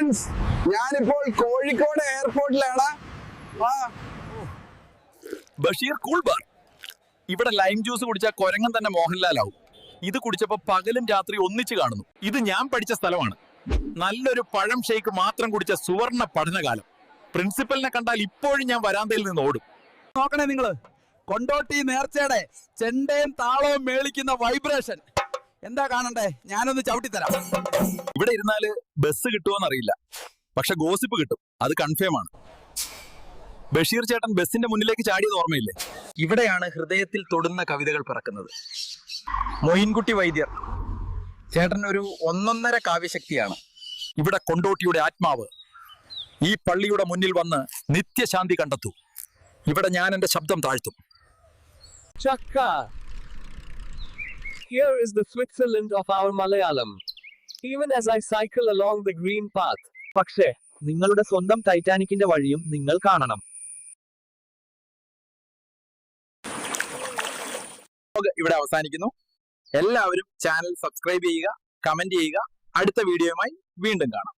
Friends ഞാനിപ്പോൾ കോഴിക്കോട് എയർപോർട്ടിലാണ്. Basheer cool bar ഇവിടെ ലൈം ജ്യൂസ് കുടിച്ചാൽ കൊരങ്ങൻ തന്നെ മോഹൻലാലാവും. ഇത് കുടിച്ചപ്പോ പകലും രാത്രി ഒന്നിച്ച് കാണുന്നു. ഇത് ഞാൻ പഠിച്ച സ്ഥലമാണ്. നല്ലൊരു പഴം ഷേക്ക് മാത്രം കുടിച്ച സുവർണ പഠനകാലം. പ്രിൻസിപ്പലിനെ കണ്ടാൽ ഇപ്പോഴും ഞാൻ വരാന്തയിൽ നിന്ന് ഓടും. നോക്കണേ നിങ്ങൾ. കൊണ്ടോട്ടി നേർച്ചയുടെ ചെണ്ടയും താളവും മേളിക്കുന്ന വൈബ്രേഷൻ എന്താ കാണണ്ടേ? ഞാനൊന്ന് ചവിട്ടിത്തരാം. ഇവിടെ ഇരുന്നാൽ ബസ് കിട്ടുമോന്നറിയില്ല പക്ഷെ ഗോസിപ്പ് കിട്ടും. അത് കൺഫേം ആണ്. ബഷീർ ചേട്ടൻ ബസ്സിന്റെ മുന്നിലേക്ക് ചാടിയത് ഓർമ്മയില്ലേ? ഇവിടെയാണ് ഹൃദയത്തിൽ തൊടുന്ന കവിതകൾ പിറക്കുന്നത്. മൊയിൻകുട്ടി വൈദ്യർ. ചേട്ടൻ ഒരു ഒന്നൊന്നര കാവ്യശക്തിയാണ്. ഇവിടെ കൊണ്ടോട്ടിയുടെ ആത്മാവ് ഈ പള്ളിയുടെ മുന്നിൽ വന്ന് നിത്യശാന്തി കണ്ടെത്തൂ. ഇവിടെ ഞാൻ എന്റെ ശബ്ദം താഴ്ത്തും. Chakka. Here is the Switzerland of our Malayalam. Even as I cycle along the green path. പക്ഷേ നിങ്ങളുടെ സ്വന്തം ടൈറ്റാനിക്കിന്റെ വഴിയും നിങ്ങൾ കാണണം ഇവിടെ അവസാനിക്കുന്നു എല്ലാവരും ചാനൽ സബ്സ്ക്രൈബ് ചെയ്യുക കമന്റ് ചെയ്യുക അടുത്ത വീഡിയോയുമായി വീണ്ടും കാണാം